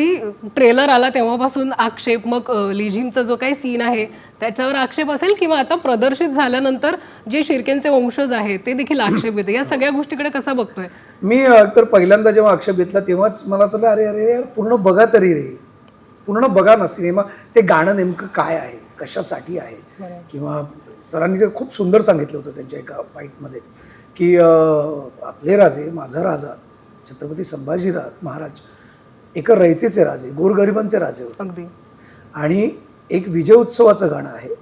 अगदी ट्रेलर आला तेव्हापासून आक्षेप मग लिझिमचा जो काही सीन आहे त्याच्यावर आक्षेप असेल किंवा आता प्रदर्शित झाल्यानंतर जे शिर्केंचे वंशज आहेत ते देखील आक्षेप येते या सगळ्या गोष्टीकडे कसा बघतोय? मी तर पहिल्यांदा जेव्हा आक्षेप घेतला तेव्हाच मला असं अरे अरे पूर्ण बघा तरी रे. पूर्ण बघा ना सिनेमा. ते गाणं नेमकं काय आहे? कशासाठी आहे? किंवा सरांनी ते खूप सुंदर सांगितलं होतं त्यांच्या एका फाईटमध्ये की आपले राजे माझा राजा छत्रपती संभाजी महाराज एका रयतेचे राजे गोरगरिबांचे राजे होते. अगदी. आणि एक विजय उत्सवाचं गाणं आहे.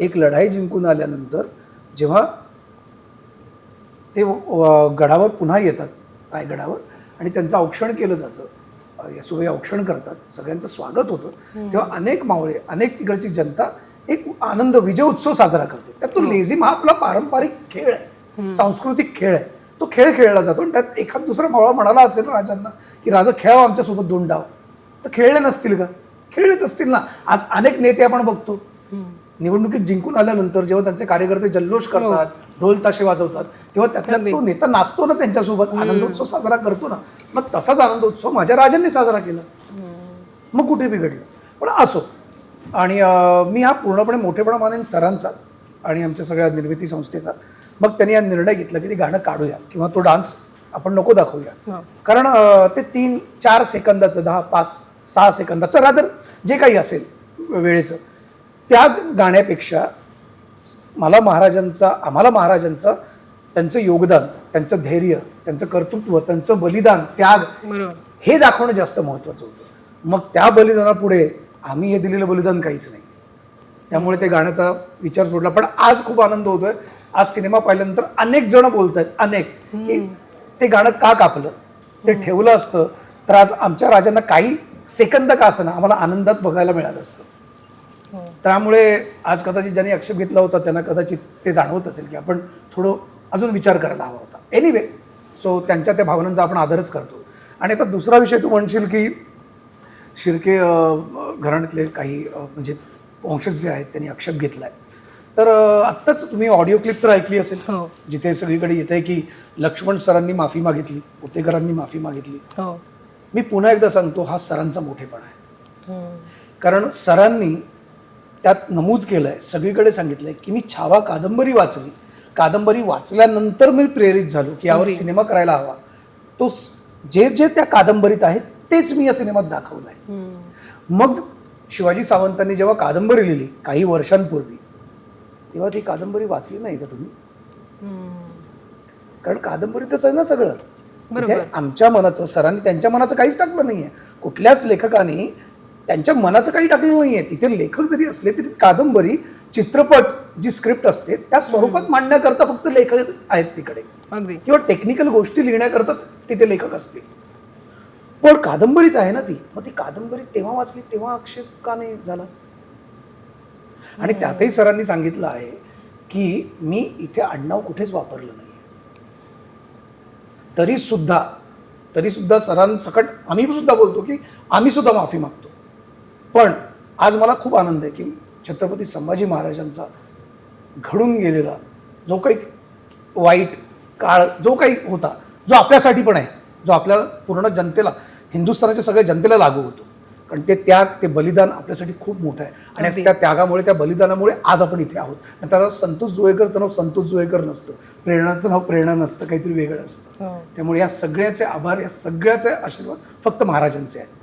एक लढाई जिंकून आल्यानंतर जेव्हा ते गडावर पुन्हा येतात रायगडावर आणि त्यांचं औक्षण केलं जातं येसुबाई औक्षण करतात सगळ्यांचं स्वागत होतं तेव्हा अनेक मावळे अनेक तिकडची जनता एक आनंद विजय उत्सव साजरा करते. तर तो लेझिम हा आपला पारंपरिक खेळ आहे सांस्कृतिक खेळ आहे. तो खेळ खेळला जातो. आणि त्यात एखाद दुसरा मावळा म्हणाला असेल राजांना की राजा खेळावं आमच्यासोबत दोन डाव. तर खेळले नसतील का खेळलेच असतील ना. आज अनेक नेते आपण बघतो. निवडणुकीत जिंकून आल्यानंतर जेव्हा त्यांचे कार्यकर्ते जल्लोष करतात ढोल ताशे वाजवतात तेव्हा त्यातला तो नेता नाचतो ना त्यांच्यासोबत. आनंदोत्सव साजरा करतो ना. मग तसाच आनंदोत्सव माझ्या राजांनी साजरा केला. मग कुठे बिघडलं? पण असो. आणि मी हा पूर्णपणे मोठेपणा मानेन सरांचा आणि आमच्या सगळ्या निर्मिती संस्थेचा. मग त्यांनी हा निर्णय घेतला की ते गाणं काढूया किंवा तो डान्स आपण नको दाखवूया. हो. कारण ते तीन चार सेकंदाचं दहा पाच सहा सेकंदाचं रादर जे काही असेल वेळेचं त्या गाण्यापेक्षा मला महाराजांचा आम्हाला महाराजांचं त्यांचं योगदान त्यांचं धैर्य त्यांचं कर्तृत्व त्यांचं बलिदान त्याग हे दाखवणं जास्त महत्त्वाचं होतं. मग त्या बलिदानापुढे आम्ही हे दिलेलं बलिदान काहीच नाही. त्यामुळे ते गाण्याचा विचार सोडला. पण आज खूप आनंद होतोय. आज सिनेमा पाहिल्यानंतर अनेक जण बोलत आहेत अनेक की ते गाणं का कापलं? ते ठेवलं असतं. तर आज आमच्या राजांना काही सेकंद का असं आम्हाला आनंदात बघायला मिळालं असतं. हो. त्यामुळे आज कदाचित ज्यांनी आक्षेप घेतला होता त्यांना कदाचित ते जाणवत असेल की आपण थोडं अजून विचार करायला हवा होता. एनिवे सो त्यांच्या त्या भावनांचा आपण आदरच करतो. आणि आता दुसरा विषय तू म्हणशील की शिर्के घराण्यातले काही म्हणजे वंशज जे आहेत त्यांनी आक्षेप घेतलाय. तर आत्ताच तुम्ही ऑडिओ क्लिप तर ऐकली असेल. हो. जिथे सगळीकडे येत आहे की लक्ष्मण सरांनी माफी मागितली पुतेकरांनी माफी मागितली. हो. मी पुन्हा एकदा सांगतो हा सरांचा मोठेपणा आहे. हम्म. कारण सरांनी त्यात नमूद केलं आहे सगळीकडे सांगितलंय की मी छावा कादंबरी वाचली. कादंबरी वाचल्यानंतर मी प्रेरित झालो की यावर सिनेमा करायला हवा. तो स- जे जे त्या कादंबरीत आहे तेच मी या सिनेमात दाखवलं आहे हम्म. मग शिवाजी सावंतांनी जेव्हा कादंबरी लिहिली काही वर्षांपूर्वी तेव्हा ती कादंबरी वाचली नाही का तुम्ही. कारण कादंबरीतच आहे ना सगळं. इथे आमच्या मनाचं सरांनी त्यांच्या मनाचं काहीच टाकलं नाहीये. कुठल्याच लेखकाने त्यांच्या मनाचं काही टाकलेलं नाहीये. तिथे लेखक जरी असले तरी कादंबरी चित्रपट जी स्क्रिप्ट असते त्या स्वरूपात मांडण्याकरता फक्त लेखक आहेत तिकडे. किंवा टेक्निकल गोष्टी लिहिण्याकरता तिथे लेखक असतील. पण कादंबरीच आहे ना ती. मग ती कादंबरी तेव्हा वाचली तेव्हा आक्षेप का नाही झाला? आणि त्यातही सरांनी सांगितलं आहे की मी इथे आडनाव कुठेच वापरलं नाही. तरी सुद्धा तरी सुद्धा सरांसकट आम्ही सुद्धा बोलतो की आम्ही सुद्धा माफी मागतो. पण आज मला खूप आनंद आहे की छत्रपती संभाजी महाराजांचा घडून गेलेला जो काही वाईट काळ जो काही होता जो आपल्यासाठी पण आहे जो आपल्याला पूर्ण जनतेला हिंदुस्थानाच्या सगळ्या जनतेला लागू होतो. कारण ते त्याग ते बलिदान आपल्यासाठी खूप मोठं आहे. आणि. त्या त्यागामुळे त्या बलिदानामुळे आज आपण इथे आहोत. त्याला संतोष जुळेकरचं नाव संतोष जुळेकर नसतं. प्रेरणाचं नाव प्रेरणा नसतं काहीतरी वेगळं असतं. हो. त्यामुळे या सगळ्याचे आभार या सगळ्याचे आशीर्वाद फक्त महाराजांचे आहेत.